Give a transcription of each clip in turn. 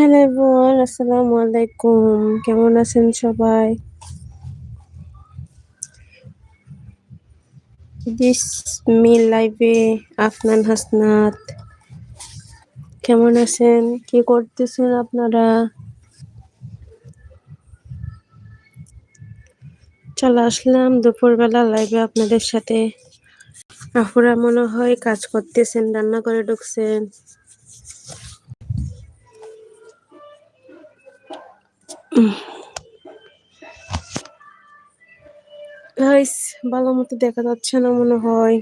Hello everyone, আসসালামু আলাইকুম। কেমন আছেন সবাই? দিস মি লাইভে আফনান হাসনাত। কেমন আছেন? কি করতেছেন আপনারা? চলে আসলাম দুপুরবেলা লাইভে আপনাদের সাথে। আফুরা মনে হয় কাজ করতেছেন রান্না করে ঢুকছেন। ভালো মতো দেখা যাচ্ছে না মনে হয়।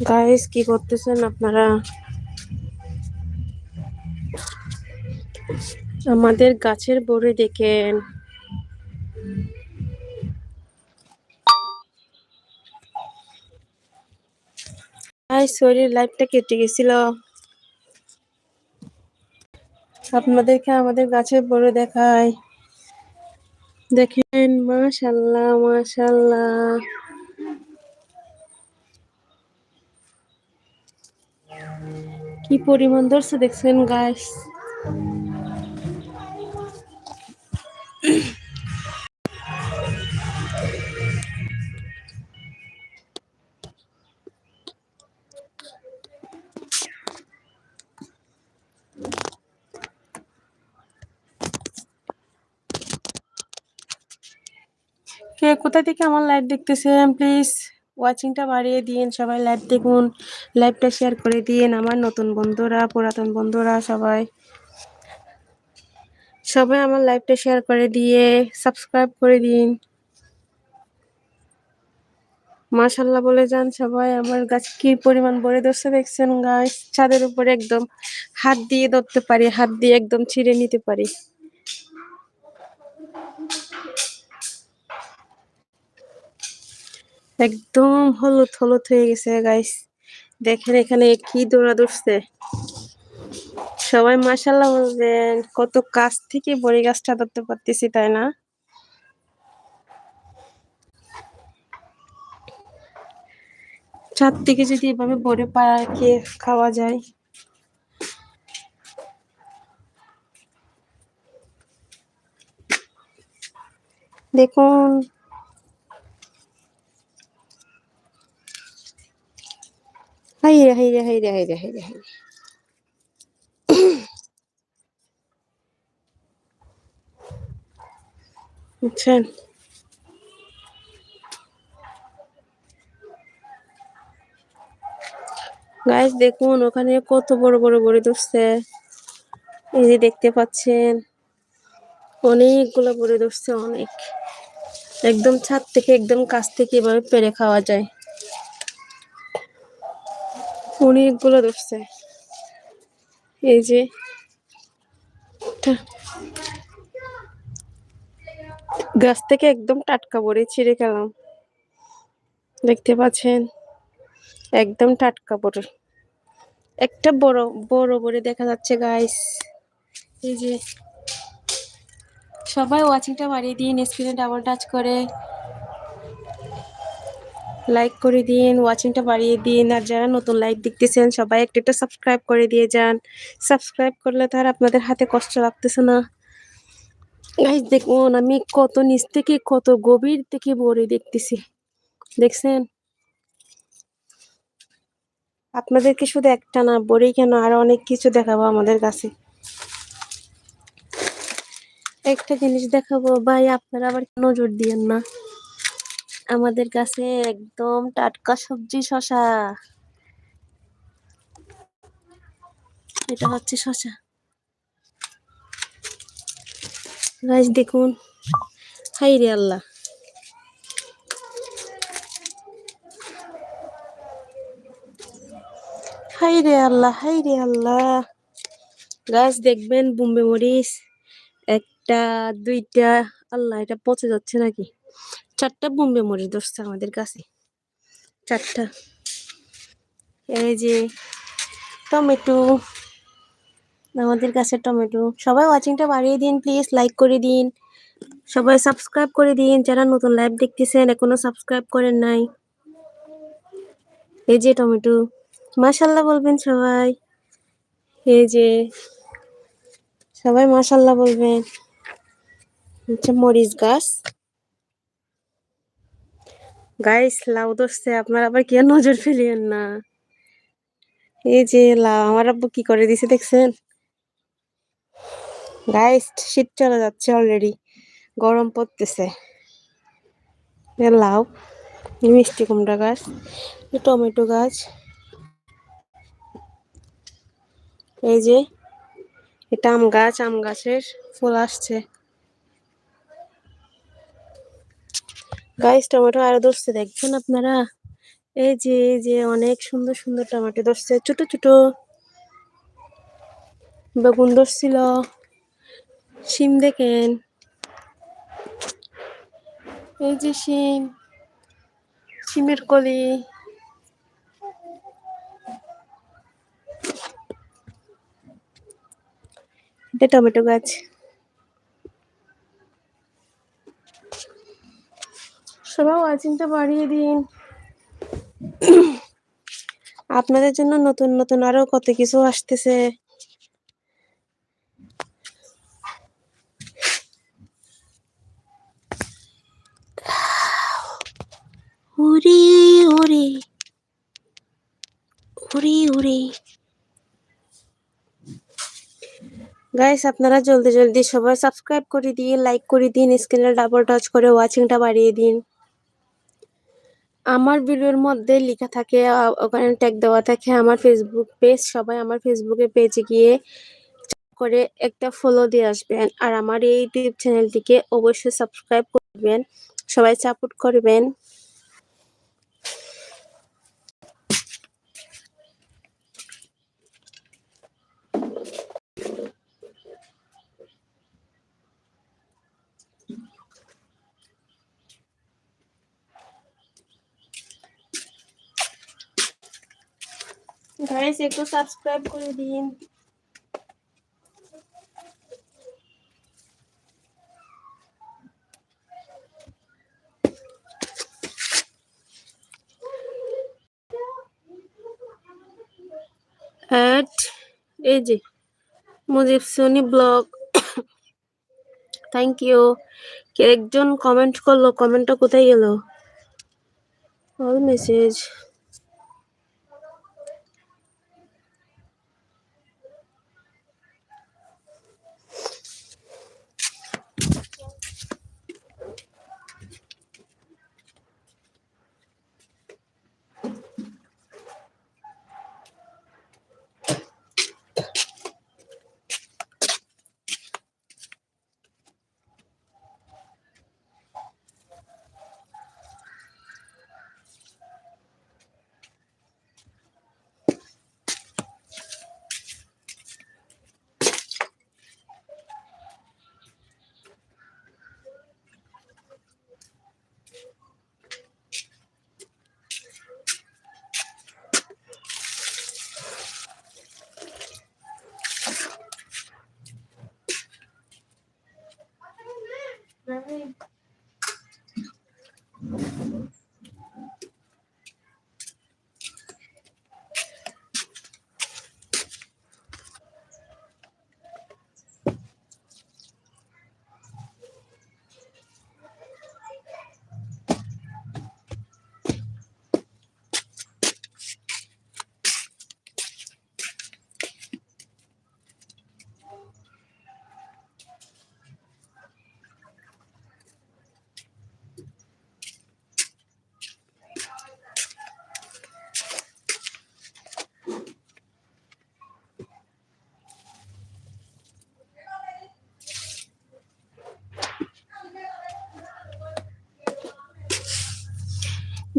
গাইস কি করতেছেন আপনারা? আমাদের গাছের বড়ি দেখেন। হাই সরি লাইভটা কেটে গেছিল। আপনাদেরকে আমাদের গাছের বড়ি দেখায় দেখেন, মাশাল্লাহ মাশাল্লাহ। কি পরিমাণ ধরছে দেখছেন গাছ কে কোথা থেকে আমার লাইট দেখতেছেন প্লিজ ওয়াচিংটা বাড়িয়ে দিন, সবাই লাইভ দেখুন লাইভটা শেয়ার করে দিন, আমার নতুন বন্ধুরা, পুরাতন বন্ধুরা সবাই। সবাই আমার লাইভটা শেয়ার করে দিয়ে সাবস্ক্রাইব করে দিন। মাশাল্লাহ বলে যান সবাই, আমার গাছ কি পরিমাণ ভরে ধরছে দেখছেন গাছ ছাদের উপরে একদম হাত দিয়ে ধরতে পারি, হাত দিয়ে একদম ছিঁড়ে নিতে পারি। একদম হলুদ হলুদ হয়ে গেছে গাইস দেখেন এখানে কি দৌড়া দৌড়ছে সবাই মাসাল্লাহ বলবেন, কত কাছ থেকে বড়ি গাছটা ধরতে পারতেছি, তাই না? চার থেকে যদি এভাবে বড়ে পাড়াকে খাওয়া যায়। দেখুন হাইরে হাইরে হাইরে হাইরে হাইরে হাইরে বুঝছেন গাইস দেখুন, ওখানে কত বড় বড়, বড়ি ধরছে। এই যে দেখতে পাচ্ছেন, অনেকগুলো বড়ি ধরছে অনেক। একদম ছাদ থেকে, একদম কাছ থেকে এভাবে পেরে খাওয়া যায়। অনেকগুলো ধরছে। এই যে গাছ থেকে একদম টাটকা বড়ি ছিঁড়ে খেলাম দেখতে পাচ্ছেন? একদম টাটকা বড়ি একটা বড় বড় বড়ি দেখা যাচ্ছে গাইস এই যে, সবাই ওয়াচিংটা বাড়িয়ে দিন স্ক্রিনে ডাবল টাচ করে। লাইক করে দিন ওয়াচিংটা বাড়িয়ে দিন, আর যারা নতুন লাইক দেখতেছেন, সবাই একটা একটা সাবস্ক্রাইব করে দিয়ে যান। সাবস্ক্রাইব করলে তার আপনাদের হাতে কষ্ট লাগতেছে না। গাইস দেখুন, আমি কত নিচ থেকে, কত গভীর থেকে বড়ি দেখতেছি। দেখছেন? আপনাদেরকে শুধু একটা না বড়ি কেন আর অনেক কিছু দেখাবো আমাদের কাছে। একটা জিনিস দেখাবো, ভাই, আপনারা আবার নজর দিয়েন না? আমাদের কাছে একদম টাটকা সবজি শশা এটা হচ্ছে শশা গাইস দেখুন। হাই রে আল্লাহ। হাই রে আল্লাহ, হাই রে আল্লাহ। গাছ দেখবেন বোম্বে মরিচ একটা, দুইটা, আল্লাহ, এটা পচে যাচ্ছে নাকি? চারটা বোম্বে মরিচ ধরছে আমাদের কাছে। চারটা। এই যে টমেটো। আমাদের কাছে টমেটো। সবাই ওয়াচিংটা বাড়িয়ে দিন প্লিজ লাইক করে দিন। সবাই সাবস্ক্রাইব করে দিন। যারা নতুন লাইভ দেখতেছেন, এখনও সাবস্ক্রাইব করেন নাই। এই যে টমেটো। মাশাল্লাহ বলবেন সবাই। এই যে সবাই মাশাল্লাহ বলবেন। হচ্ছে মরিচ গাছ। গাইস লাউ ধরছে, আপনার আবার কি নজর ফেলিয়েন না। এই যে লাউ, আমার আব্বু কি করে দিছে দেখছেন? গাইস শীত চলে যাচ্ছে অলরেডি গরম পড়তেছে। লাউ মিষ্টি কুমড়া গাছ টমেটো গাছ। এই যে, এটা আম গাছ, আম গাছের ফুল আসছে। গাইস টমেটো আরও ধরছে, দেখবেন আপনারা? এই যে এই যে, অনেক সুন্দর সুন্দর টমেটো ধরছে, ছোট ছোট। বেগুন ধরছিল। শিম দেখেন। এই যে শিম, শিমের কলি। এটা টমেটো গাছ। সবাই ওয়াচিংটা বাড়িয়ে দিন। আপনাদের জন্য নতুন নতুন আরও কত কিছু আসতেছে। ওরে ওরে ওরে ওরে গাইস আপনারা জলদি জলদি সবাই সাবস্ক্রাইব করে দিন লাইক করে দিন স্ক্রিনে ডাবল টাচ করে ওয়াচিংটা বাড়িয়ে দিন। আমার ভিডিওর মধ্যে লেখা থাকে ওখানে ট্যাগ দেওয়া থাকে আমার ফেসবুক পেজ সবাই আমার ফেসবুকে পেজে গিয়ে করে একটা ফলো দিয়ে আসবেন। আর আমার এই ইউটিউব চ্যানেলটিকে অবশ্যই সাবস্ক্রাইব করবেন, সবাই সাপোর্ট করবেন। গাইস একটু সাবস্ক্রাইব করে দিন অ্যাড এই যে Mujib Soni blog thank you একজন কমেন্ট করল কমেন্টটা কোথায় গেল? অল মেসেজ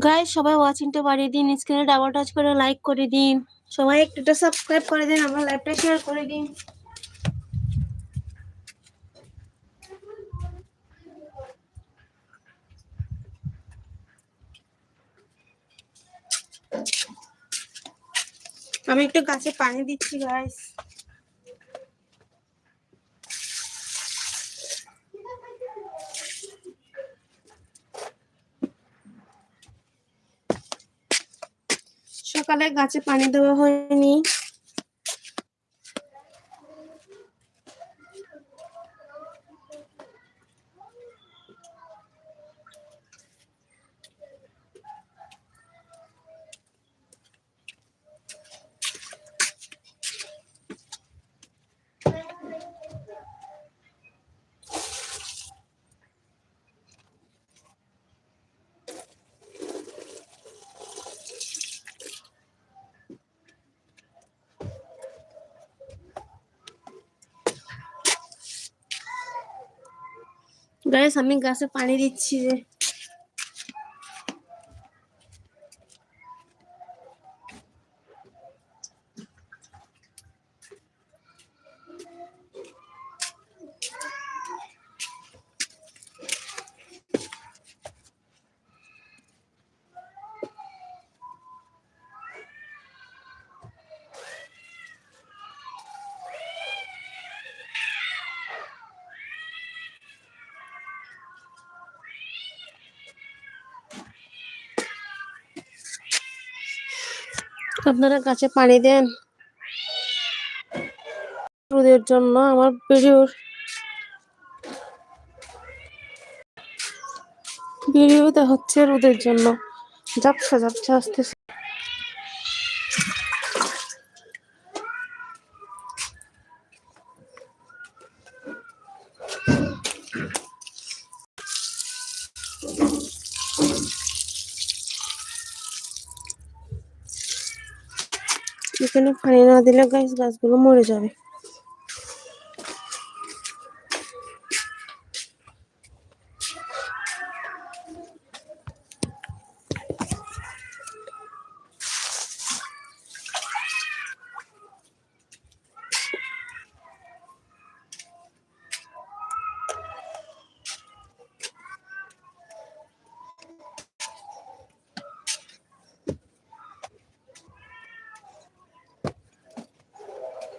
গাইস সবাই ওয়াচিংটা বাড়িয়ে দিন স্ক্রিনে ডাবল টাচ করে লাইক করে দিন। সবাই একটু সাবস্ক্রাইব করে দিন, আমার লাইভটা শেয়ার করে দিন। আমি একটু গাছে পানি দিচ্ছি গাইস সকালে গাছে পানি দেওয়া হয়নি। গাইস আমি গাছে পানি দিচ্ছি রে আপনারা গাছে পানি দেন। রোদের জন্য আমার ভিডিওর ভিডিওতে হচ্ছে রোদের জন্য। ঝাপসা ঝাপসা আসতেছে। এখানে পানি না দিলে গাছ গাছগুলো মরে যাবে।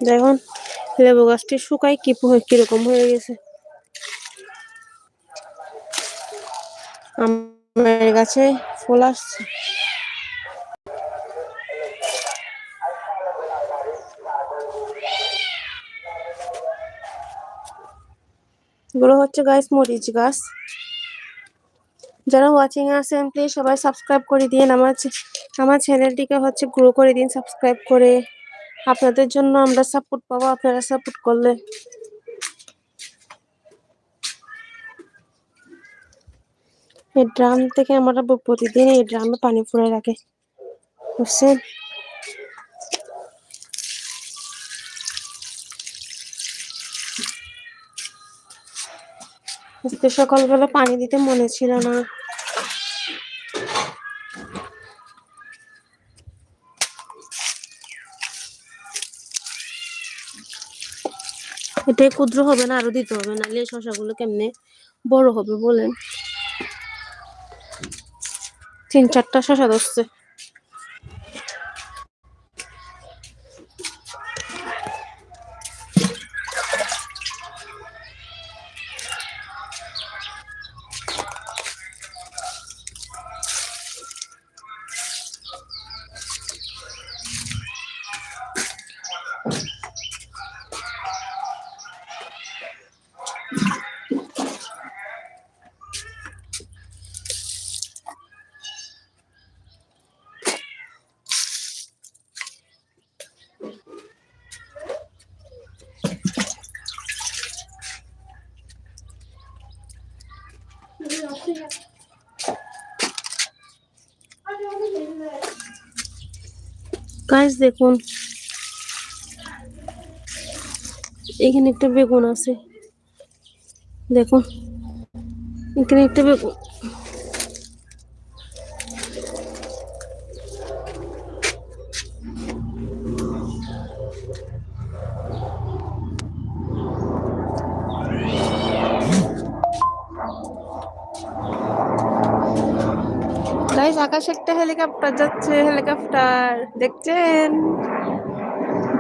দেখুন, লেবু গাছটি শুকায় কি কীরকম হয়ে গেছে। আমার গাছে ফুল আসছে। এগুলো হচ্ছে গাছ মরিচ গাছ। যারা ওয়াচিং আছেন প্লিজ সবাই সাবস্ক্রাইব করে দিন। আমার আমার চ্যানেলটিকে হচ্ছে গ্রো করে দিন সাবস্ক্রাইব করে। আপনাদের জন্য আমরা সাপোর্ট পাবো, আপনারা সাপোর্ট করলে। এই ড্রাম থেকে আমরা প্রতিদিন এই ড্রামে পানি ফুরে রাখে। বুঝছেন? সকালবেলা পানি দিতে মনে ছিল না। এটাই ক্ষুদ্র হবে না, আরও দিতে হবে, নাহলে এই শসাগুলো কেমনে বড় হবে বলেন। তিন চারটা শশা ধরছে। গাছ দেখুন। এখানে একটা বেগুন আছে। দেখুন। এখানে একটা বেগুন আকাশে একটা হেলিকপ্টার যাচ্ছে, হেলিকপ্টার, দেখছেন?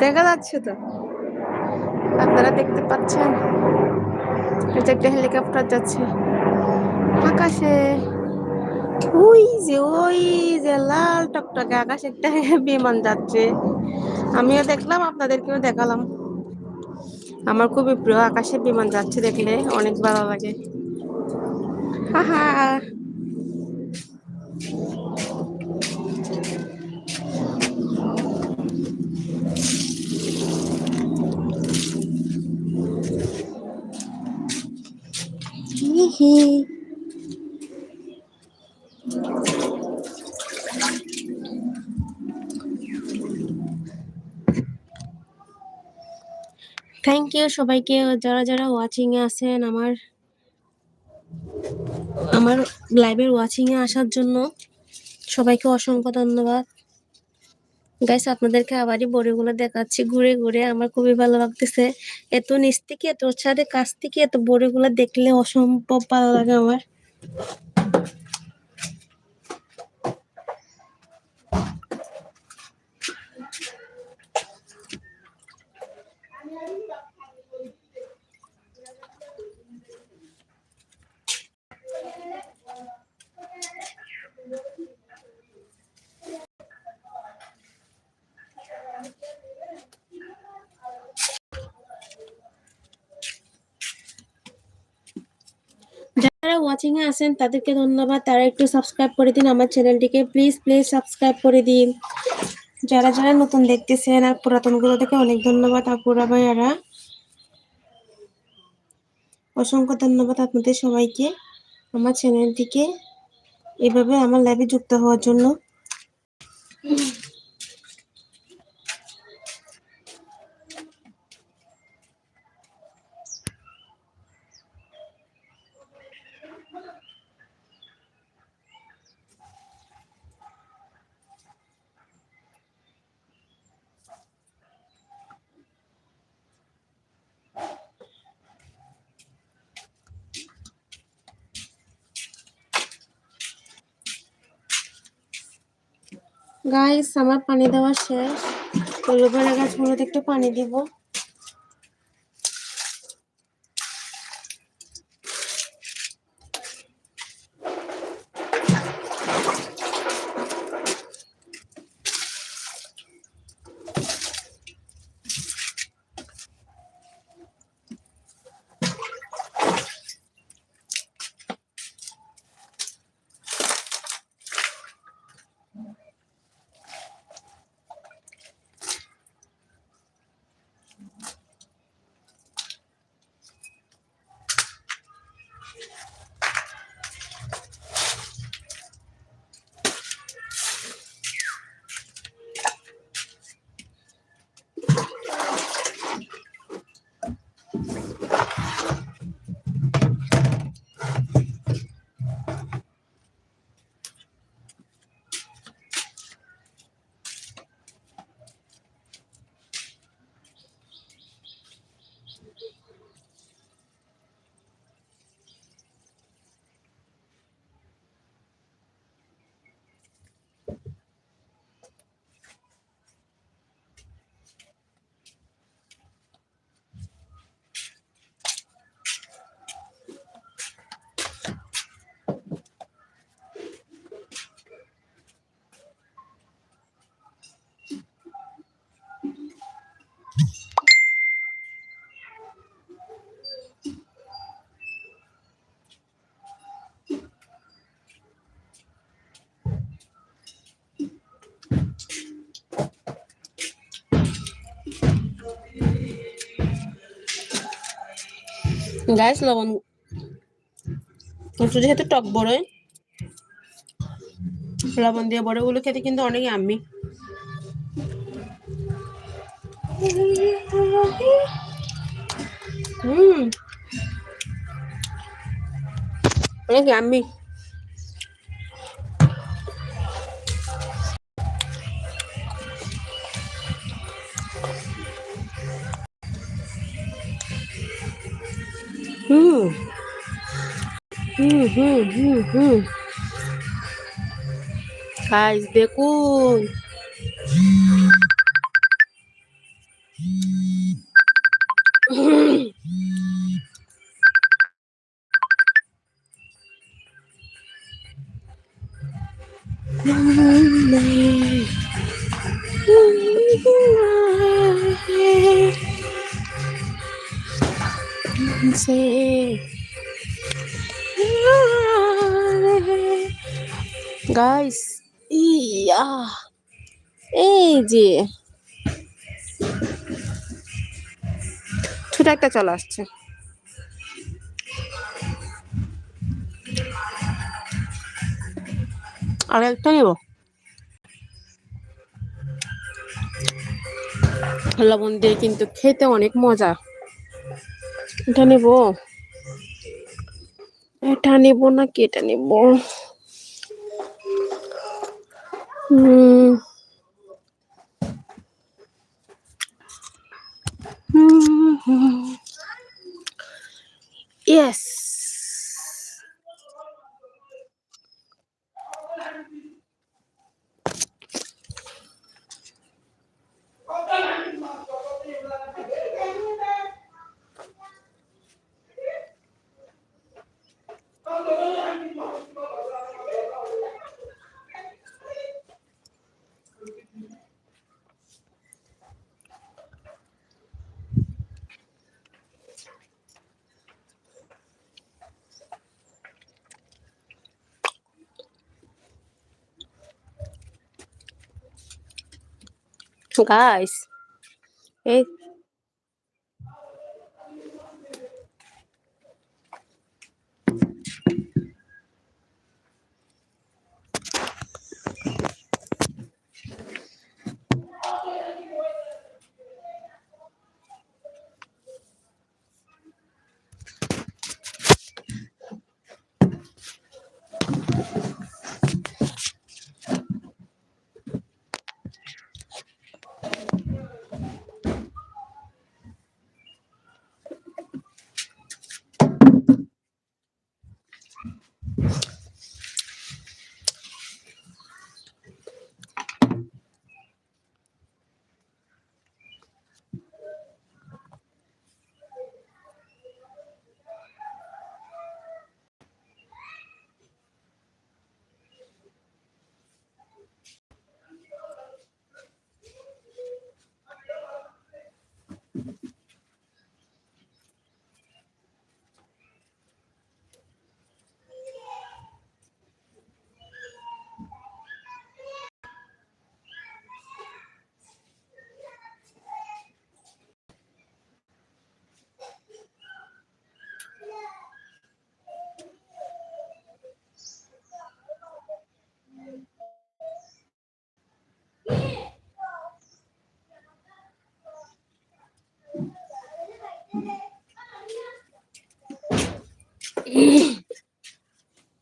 দেখা যাচ্ছে তো। আপনারা দেখতে পাচ্ছেন? একটা হেলিকপ্টার যাচ্ছে আকাশে। ওই যে ওই যে লাল টকটকে আকাশে একটা বিমান যাচ্ছে। আমিও দেখলাম, আপনাদেরকেও দেখালাম। আমার খুবই প্রিয় আকাশে বিমান যাচ্ছে দেখলে, অনেক ভালো লাগে। হা হা থ্যাংক ইউ সবাইকে, যারা যারা ওয়াচিং এ আছেন আমার আমার লাইভের ওয়াচিং এ আসার জন্য সবাইকে অসংখ্য ধন্যবাদ। গাইস আপনাদেরকে আবারই বড়িগুলো দেখাচ্ছি। ঘুরে ঘুরে আমার খুবই ভালো লাগতেছে। এত নিচ থেকে, এত ছাদে, কাছ থেকে এত বড়িগুলো দেখলে অসম্ভব ভালো লাগে আমার। যারা ওয়াচিং এ আছেন, তাদেরকে ধন্যবাদ। তারা একটু সাবস্ক্রাইব করে দিন, আমার চ্যানেলটিকে প্লিজ প্লিজ সাবস্ক্রাইব করে দিন। যারা যারা নতুন দেখতেছেন আর পুরাতনগুলো থেকে অনেক ধন্যবাদ আপুরা, ভাইয়ারা। অসংখ্য ধন্যবাদ আপনাদের সবাইকে। আমার চ্যানেলটিকে এভাবে আমার লাইভে যুক্ত হওয়ার জন্য। গাইস আমার পানি দেওয়া শেষ। গাছগুলোতে একটু পানি দিব। গাইস লবণ। যেহেতু টক বড়ই, লবণ দিয়ে বড়গুলো খেতে কিন্তু অনেক আমি হুম। অনেক আমি হুম। হুম হুম হুম হুম। গাইস দেখুন। গাইস ইয়া এই যে। ছোট একটা চলে আসছে। আর একটা নেব? লবণ দিয়ে কিন্তু খেতে অনেক মজা। এটা নেব। এটা নেব নাকি এটা নেব? হুম। ইয়েস গাইস এই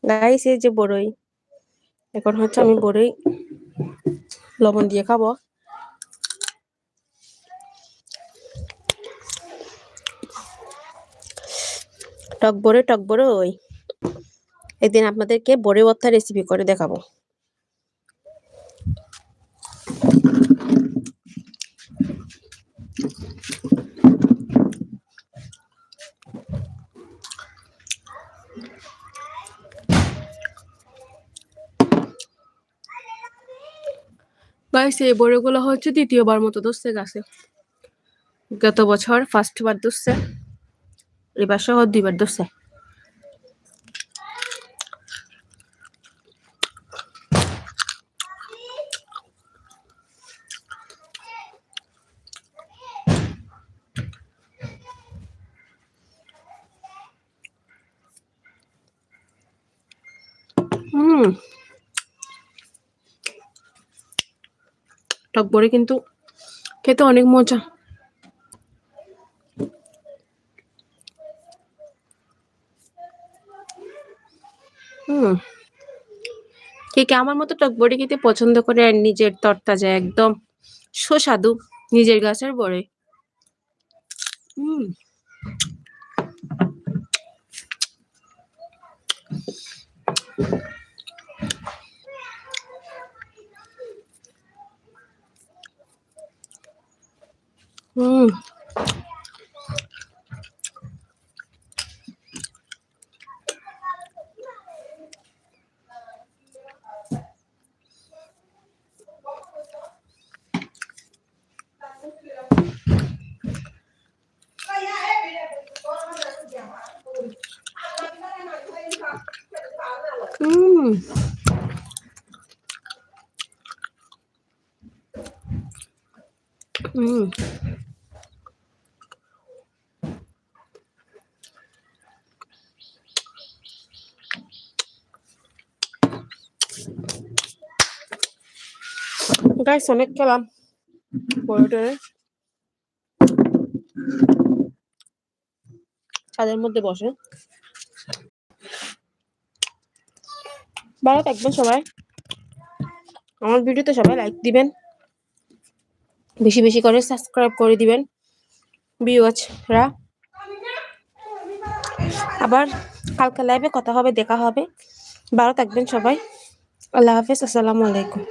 গাইস এই যে বড়ই। এখন হচ্ছে আমি বড়ই লবণ দিয়ে খাব। টক বড়ে টক বড়ই। একদিন আপনাদেরকে বড়ে ভর্তা রেসিপি করে দেখাবো। গাইস এই বড়গুলো হচ্ছে দ্বিতীয়বার মতো ধরছে গাছে। গত বছর ফার্স্ট বার ধরছে, এবার সহ দুইবার ধরছে হুম টক বড়ে কিন্তু খেতে অনেক মজা। কে কে আমার মতো টক বড়ি খেতে পছন্দ করে আর নিজের তরতাজা একদম সুস্বাদু নিজের গাছের বড়ে। হুম। 嗯。嗯。嗯。গাইস অনেক খেলাম। ছাদের মধ্যে বসে। ভালো থাকবেন সবাই। আমার ভিডিওতে সবাই লাইক দিবেন। বেশি বেশি করে সাবস্ক্রাইব করে দিবেন। ভিউয়ার্সরা আবার কালকে লাইভে কথা হবে, দেখা হবে। ভালো থাকবেন সবাই। আল্লাহ হাফেজ, আসসালামু আলাইকুম।